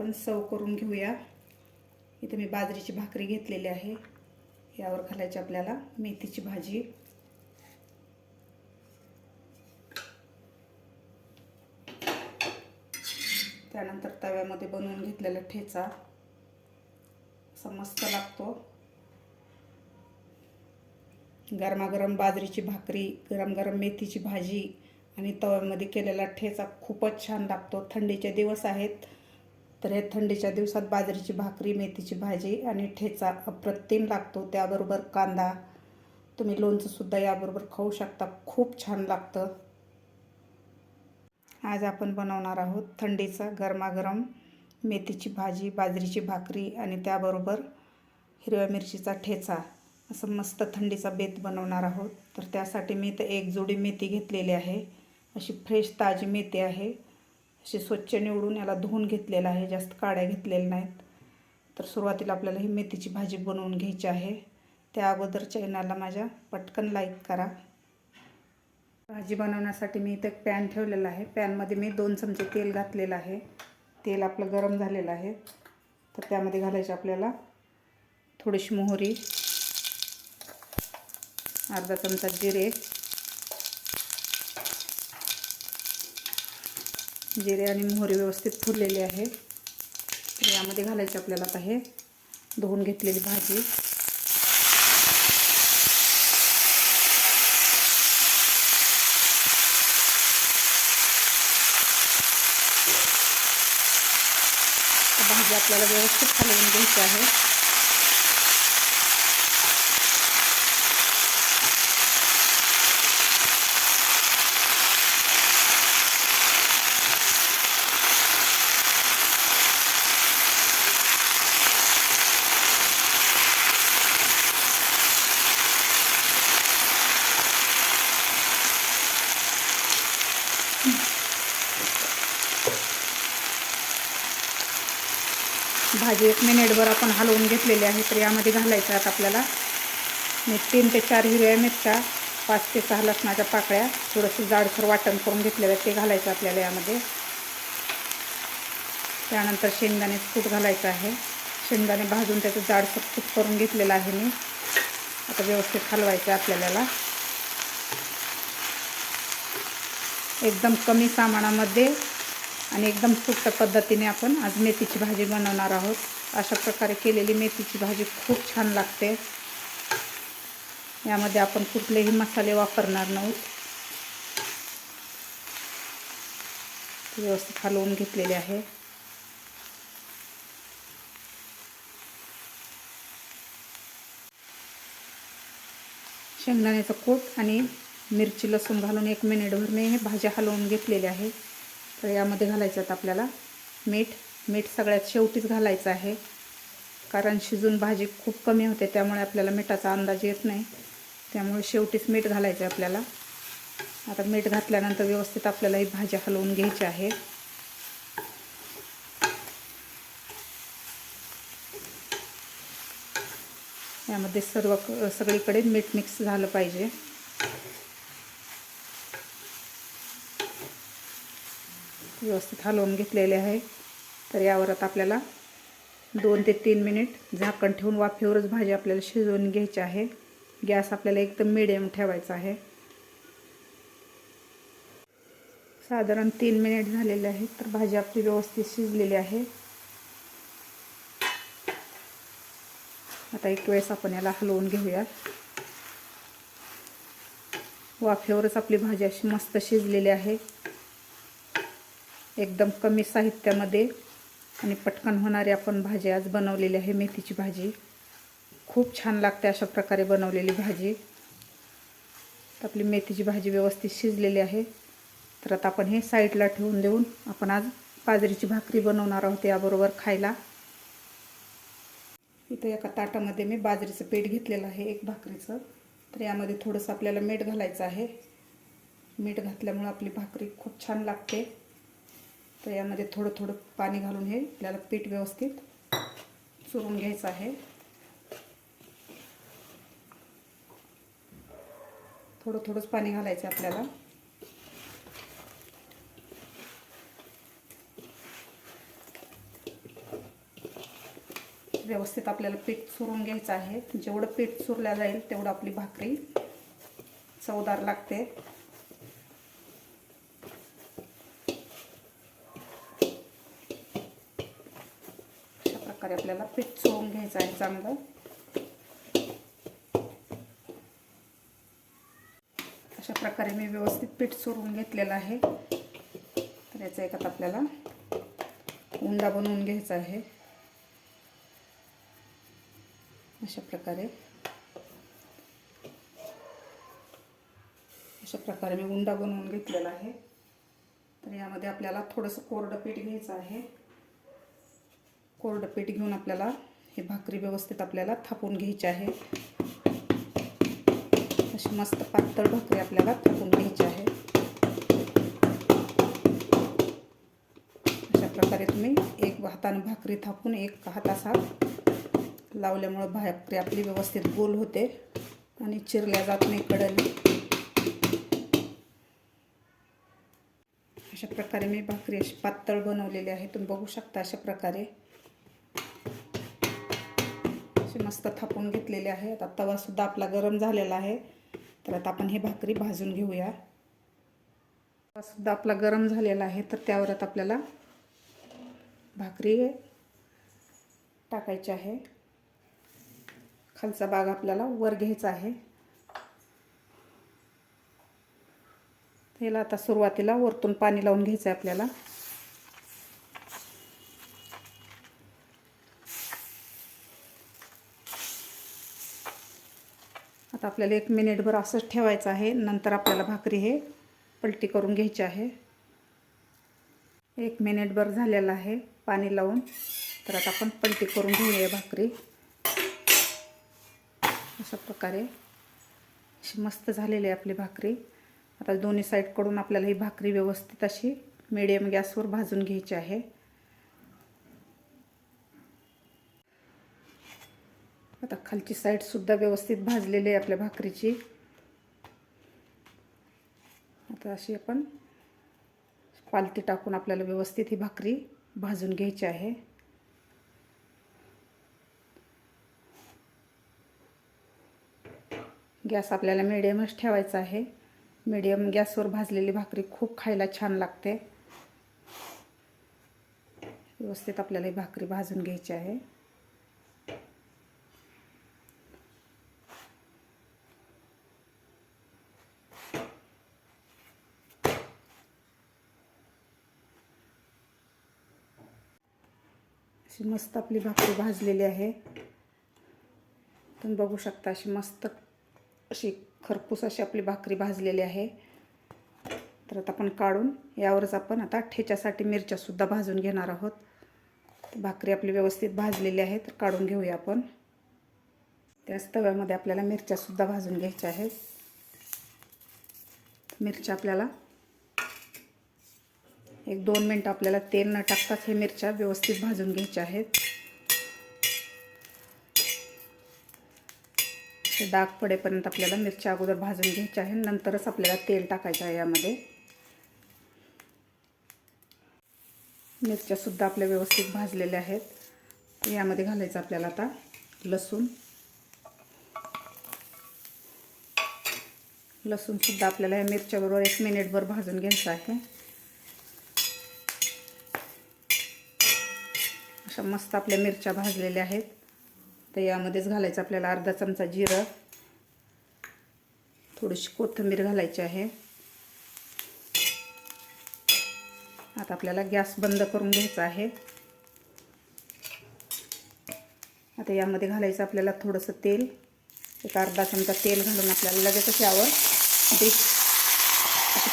आपण सव करून घेऊया. इथे मी बाजरीची भाकरी घेतलेली आहे. यावर घालायची आपल्याला मेथीची भाजी. त्यानंतर तव्यामध्ये बनवून घेतलेला ठेचा. असा मस्त लागतो. गरमागरम बाजरीची भाकरी गरम गरम मेथीची भाजी आणि तव्यामध्ये केलेला ठेचा खूपच छान लागतो. थंडीचे दिवस आहेत. तर हे थंडीच्या दिवसात बाजरीची भाकरी मेथीची भाजी आणि ठेचा अप्रतिम लागतो. त्याबरोबर कांदा. तुम्ही लोणचंसुद्धा याबरोबर खाऊ शकता. खूप छान लागतं. आज आपण बनवणार आहोत थंडीचा गरमागरम मेथीची भाजी बाजरीची भाकरी आणि त्याबरोबर हिरव्या मिरचीचा ठेचा. असं मस्त थंडीचा बेत बनवणार आहोत. तर त्यासाठी मी तर एक जोडी मेथी घेतलेली आहे. अशी फ्रेश ताजी मेथी आहे. अशी स्वच्छ निवडून याला धुवून घेतलेलं आहे जास्त काड्या घेतलेल्या नाहीत. तर सुरुवातीला आपल्याला ही मेथीची भाजी बनवून घ्यायची आहे. त्या अगोदर चॅनलला माझ्या पटकन लाईक करा. भाजी बनवण्यासाठी मी इथं एक पॅन ठेवलेला आहे. पॅनमध्ये मी दोन चमचे तेल घातलेलं आहे. तेल आपलं गरम झालेलं आहे. तर त्यामध्ये घालायचं आपल्याला थोडीशी मोहरी अर्धा चमचा जिरे जिरे आणि मोहरी व्यवस्थित फुललेली आहे. तर यामध्ये घालायचे आपल्याला आता हे धुवून घेतलेली भाजी. भाजी आपल्याला व्यवस्थित हलवून घ्यायची आहे. भाजी एक मिनिटभर आपण हलवून घेतलेली आहे तर यामध्ये घालायचं आता आपल्याला. मी तीन ते चार हिरव्या मिरच्या पाच ते सहा लसणाच्या पाकळ्या थोडंसं जाडसर वाटण करून घेतलेलं आहे ते घालायचं आपल्याला यामध्ये. त्यानंतर शेंगदाणे कूट घालायचं आहे. शेंगदाणे भाजून त्याचं जाडसर कूट करून घेतलेलं आहे मी. आता व्यवस्थित हलवायचं आहे आपल्याला. एकदम कमी सामानामध्ये आणि एकदम सोप्या पद्धतीने आपण आज मेथीची भाजी बनवणार आहोत. अशा प्रकारे केलेली मेथीची भाजी खूप छान लागते. यामध्ये आपण कुठलेही मसाले वापरणार नाहोत व्यवस्थित हलवून घेतलेले आहे. शेंगदाण्याचं कूट आणि मिरची लसूण घालून एक मिनिटभर मी हे भाज्या हलवून घेतलेल्या आहे. तर यामध्ये घालायचं आहेत आपल्याला मीठ. मीठ सगळ्यात शेवटीच घालायचं आहे. कारण शिजून भाजी खूप कमी होते त्यामुळे आपल्याला मिठाचा अंदाज येत नाही. त्यामुळे शेवटीच मीठ घालायचं आहे आपल्याला. आता मीठ घातल्यानंतर व्यवस्थित आपल्याला ही भाजी हलवून घ्यायची आहे. यामध्ये सर्व सगळीकडे मीठ मिक्स झालं पाहिजे. व्यवस्थित हलवून घेतलेले आहे. तर यावर आता आपल्याला दोन ते तीन मिनिट झाकण ठेवून वाफेवरच भाजी आपल्याला शिजवून घ्यायची आहे. गॅस आपल्याला एकदम मिडियम ठेवायचा आहे. साधारण तीन मिनिट झालेले आहे तर भाजी आपली व्यवस्थित शिजलेली आहे. आता एक वेळेस आपण याला हलवून घेऊया वाफेवरच आपली भाजी अशी मस्त शिजलेली आहे. एकदम कमी साहित्यामध्ये आणि पटकन होणारी आपण भाजी आज बनवलेली आहे मेथीची भाजी. खूप छान लागते अशा प्रकारे बनवलेली भाजी. आपली मेथीची भाजी व्यवस्थित शिजलेली आहे. तर आता आपण हे साईडला ठेवून देऊन आपण आज बाजरीची भाकरी बनवणार आहोत याबरोबर खायला. इथं एका ताटामध्ये मी बाजरीचं पीठ घेतलेलं आहे एक भाकरीचं. तर यामध्ये थोडंसं आपल्याला मीठ घालायचं आहे. मीठ घातल्यामुळं आपली भाकरी खूप छान लागते. तर यामध्ये थोडं थोडं पाणी घालून हे आपल्याला पीठ व्यवस्थित चुरून घ्यायचं आहे. थोडं थोडंच पाणी घालायचं आपल्याला. व्यवस्थित आपल्याला पीठ चुरून घ्यायचं आहे. जेवढं पीठ चुरल्या जाईल तेवढं आपली भाकरी चवदार लागते अशा प्रकारे आपल्याला पीठ चुरून घ्यायचं आहे चांगलं. अशा प्रकारे मी व्यवस्थित पीठ चोरून घेतलेलं आहे. तर याचा एकात आपल्याला उंडा बनवून घ्यायचा आहे. अशा प्रकारे. अशा प्रकारे मी उंडा बनवून घेतलेला आहे. तर यामध्ये आपल्याला थोडंसं कोरडं पीठ घ्यायचं आहे. कोरडं पीठ घेऊन आपल्याला हे भाकरी व्यवस्थित आपल्याला थापून घ्यायची आहे. अशी मस्त पातळ भाकरी आपल्याला थापून घ्यायची आहे. अशा प्रकारे तुम्ही एक हाताने भाकरी थापून एक हातासात लावल्यामुळं भाकरी आपली व्यवस्थित गोल होते आणि चिरल्या जात नाही कडली. अशा प्रकारे मी भाकरी अशी पातळ बनवलेली आहे. तुम्ही बघू शकता अशा प्रकारे अशी मस्त थापून घेतलेले आहे आता तवासुद्धा आपला गरम झालेला आहे. तर आता आपण हे भाकरी भाजून घेऊया. तवासुद्धा आपला गरम झालेला आहे तर त्यावर आता आपल्याला भाकरी टाकायची आहे. खालचा भाग आपल्याला वर घ्यायचा आहे. त्याला आता सुरुवातीला वरतून पाणी लावून घ्यायचं आहे आपल्याला. आता आपल्याला एक मिनिटभर असंच ठेवायचं आहे. नंतर आपल्याला भाकरी हे पलटी करून घ्यायची आहे. एक मिनिटभर झालेलं आहे पाणी लावून. तर आता आपण पलटी करून घेऊया भाकरी. अशा प्रकारे अशी मस्त झालेली आहे आपली भाकरी. आता दोन्ही साईडकडून आपल्याला ही भाकरी व्यवस्थित अशी मिडियम गॅसवर भाजून घ्यायची आहे आता खालची साईडसुद्धा व्यवस्थित भाजलेली आहे आपल्या भाकरीची. आता अशी आपण पालती टाकून आपल्याला व्यवस्थित ही भाकरी भाजून घ्यायची आहे. गॅस आपल्याला मिडियमच ठेवायचा आहे. मिडियम गॅसवर भाजलेली भाकरी खूप खायला छान लागते. व्यवस्थित आपल्याला ही भाकरी भाजून घ्यायची आहे. अशी मस्त आपली भाकरी भाजलेली आहे. तुम्ही बघू शकता अशी मस्त अशी खरपूस अशी आपली भाकरी भाजलेली आहे. तर आता आपण काढून यावरच आपण आता ठेच्यासाठी मिरच्यासुद्धा भाजून घेणार आहोत. भाकरी आपली व्यवस्थित भाजलेली आहे तर काढून घेऊया आपण. त्याच तव्यामध्ये आपल्याला मिरच्यासुद्धा भाजून घ्यायच्या आहेत. मिरच्या आपल्याला एक दोन मिनटं आपल्याला तेल न टाकताच हे मिरच्या व्यवस्थित भाजून घ्यायच्या आहेत. ते डाग पडेपर्यंत आपल्याला मिरच्या अगोदर भाजून घ्यायच्या आहे नंतरच आपल्याला तेल टाकायचं आहे यामध्ये. मिरच्यासुद्धा आपल्या व्यवस्थित भाजलेल्या आहेत. यामध्ये घालायचं आपल्याला आता लसूण. लसूणसुद्धा आपल्याला या मिरच्याबरोबर एक मिनिटभर भाजून घ्यायचं आहे. अशा मस्त आपल्या मिरच्या भाजलेल्या आहेत. तर यामध्येच घालायचं आपल्याला अर्धा चमचा जिरं. थोडीशी कोथिंबीर घालायची आहे. आता आपल्याला गॅस बंद करून घ्यायचा आहे. आता यामध्ये घालायचं आपल्याला थोडंसं तेल. एक अर्धा चमचा तेल घालून आपल्याला लगेचच यावर डीप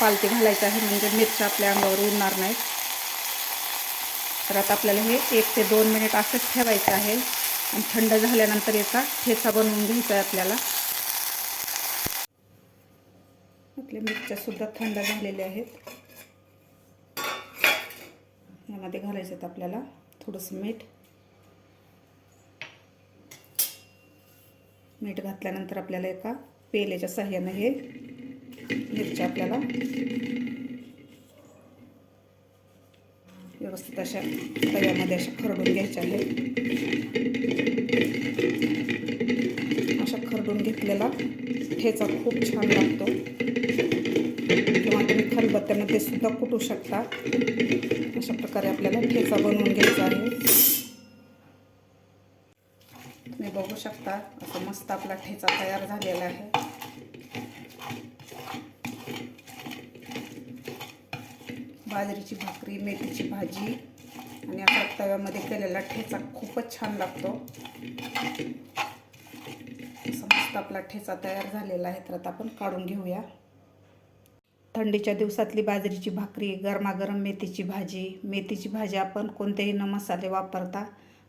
पालती घालायचं आहे म्हणजे मिरच्या आपल्या अंगावर उडणार नाहीत. तर आता आपल्याला हे एक ते दोन मिनिट असंच ठेवायचं आहे. आणि थंड झाल्यानंतर याचा ठेचा बनवून घ्यायचा आहे आपल्याला. आपल्या मिरच्यासुद्धा थंड झालेल्या आहेत. यामध्ये घालायचं आहेत आपल्याला थोडंसं मीठ. मीठ घातल्यानंतर आपल्याला एका पेल्याच्या साह्यानं हे मिरच्या आपल्याला व्यवस्थित अशा तव्यामध्ये अशा खरडून घ्यायच्या आहेत. अशा खरडून घेतलेला ठेचा खूप छान लागतो. किंवा तुम्ही खलबत्त्यामध्ये सुद्धा कुटू शकता. अशा प्रकारे आपल्याला ठेचा बनवून घ्यायचा आहे. तुम्ही बघू शकता असा मस्त आपला ठेचा तयार झालेला आहे. बाजरीची भाकरी मेथीची भाजी आणि आता तव्यामध्ये केलेला ठेचा खूपच छान लागतो. समस्त आपला ठेचा तयार झालेला आहे तर आता आपण काढून घेऊया. थंडीच्या दिवसातली बाजरीची भाकरी गरमागरम मेथीची भाजी. मेथीची भाजी आपण कोणतेही न मसाले वापरता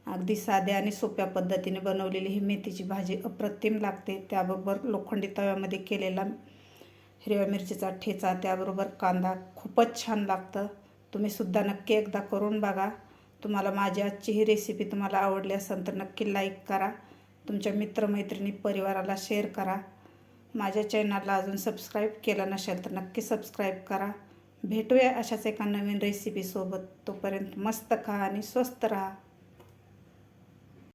अगदी साध्या आणि सोप्या पद्धतीने बनवलेली ही मेथीची भाजी अप्रतिम लागते. त्याबरोबर लोखंडी तव्यामध्ये केलेला हिरव्या मिरचीचा ठेचा त्याबरोबर कांदा खूपच छान लागतं. तुम्ही सुद्धा नक्की एकदा करून बघा. तुम्हाला माझी आजची ही रेसिपी तुम्हाला आवडली असेल तर नक्की लाईक करा. तुमच्या मित्रमैत्रिणी परिवाराला शेअर करा. माझ्या चॅनलला अजून सबस्क्राईब केलं नसेल तर नक्की सबस्क्राईब करा. भेटूया अशाच एका नवीन रेसिपीसोबत तोपर्यंत मस्त खा आणि स्वस्त राहा.